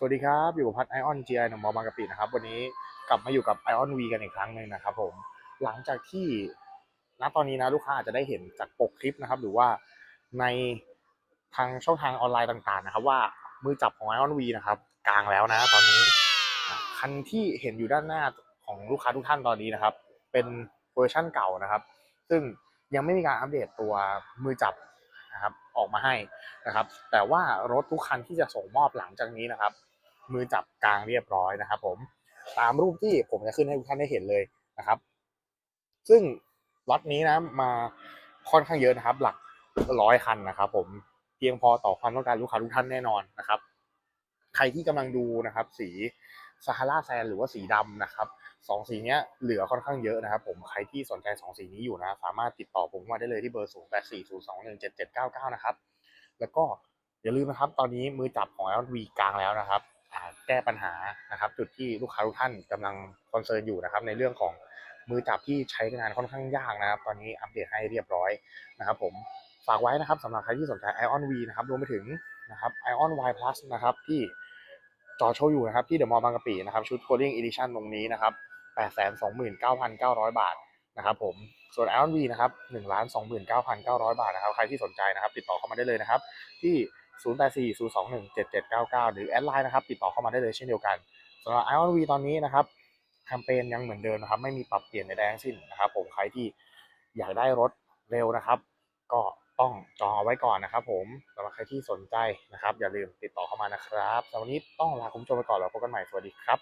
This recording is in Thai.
สวัสดีครับ อยู่กับพัดไอออนจีไอหนองบัวบางกะปินะครับ วันนี้กลับมาอยู่กับไอออนวีกันอีกครั้งหนึ่งนะครับผมหลังจากที่ณตอนนี้นะลูกค้าอาจจะได้เห็นจากปกคลิปนะครับ หรือว่าในทางช่องทางออนไลน์ต่างๆนะครับ ว่ามือจับของไอออนวีนะครับ กลางแล้วนะตอนนี้คันที่เห็นอยู่ด้านหน้าของลูกค้าทุกท่านตอนนี้นะครับ เป็นเวอร์ชั่นเก่านะครับ ซึ่งยังไม่มีการอัปเดตตัวมือจับนะครับออกมาให้นะครับ แต่ว่ารถทุกคันที่จะส่งมอบหลังจากนี้นะครับ มือจับกลางเรียบร้อยนะครับ ผมตามรูปที่ผมจะขึ้นให้ทุกท่านได้เห็นเลยนะครับ ซึ่งล็อตนี้นะมาค่อนข้างเยอะนะครับ หลักร้อยคันนะครับ ผมเพียงพอต่อความต้องการลูกค้าทุกท่านแน่นอนนะครับ ใครที่กำลังดูนะครับ สีซาฮาราแซนหรือว่าสีดำนะครับสองสีเนี้ยเหลือค่อนข้างเยอะนะครับ ผมใครที่สนใจสองสีนี้อยู่นะ สามารถติดต่อผมมาได้เลยที่เบอร์0 8 4 0 2 1 7 7 9 9นย์สองหนึ่งเจ็ดเจ็ดเก้าเก้านะครับ แล้วก็อย่าลืมนะครับ ตอนนี้มือจับของ l อ v กลางแล้วนะครับ แก้ปัญหานะครับ จุดที่ลูกค้าทุกท่านกำลังคอนเซิร์นอยู่นะครับในเรื่องของมือจับที่ใช้งานค่อนข้างยากนะครับ ตอนนี้อัปเดตให้เรียบร้อยนะครับ ผมฝากไว้นะครับสำหรับใครที่สนใจ Ion V นะครับรวมไปถึงนะครับ Ion Y Plus นะครับที่จอโชว์อยู่นะครับที่เดอะมอลล์บางกะปินะครับชุด Coding Edition ตรงนี้นะครับ829,900 บาทนะครับผมส่วน Ion V นะครับ1,29,900 บาทนะครับใครที่สนใจนะครับ ติดต่อเข้ามาได้เลยนะครับ ที่ 0840217799 หรือแอดไลน์นะครับติดต่อเข้ามาได้เลยเช่นเดียวกันสำหรับ Ion V ตอนนี้นะครับแคมเปญยังเหมือนเดิมนะครับไม่มีปรับเปลี่ยนใดๆทั้งสิ้นนะครับผมใครที่อยากได้รถเร็วนะครับ ก็ต้องจองเอาไว้ก่อนนะครับ ผมสำหรับใครที่สนใจนะครับ อย่าลืมติดต่อเข้ามานะครับสำหรับวันนี้ต้องลาคุณผู้ชมไปก่อนแล้วพบกันใหม่สวัสดีครับ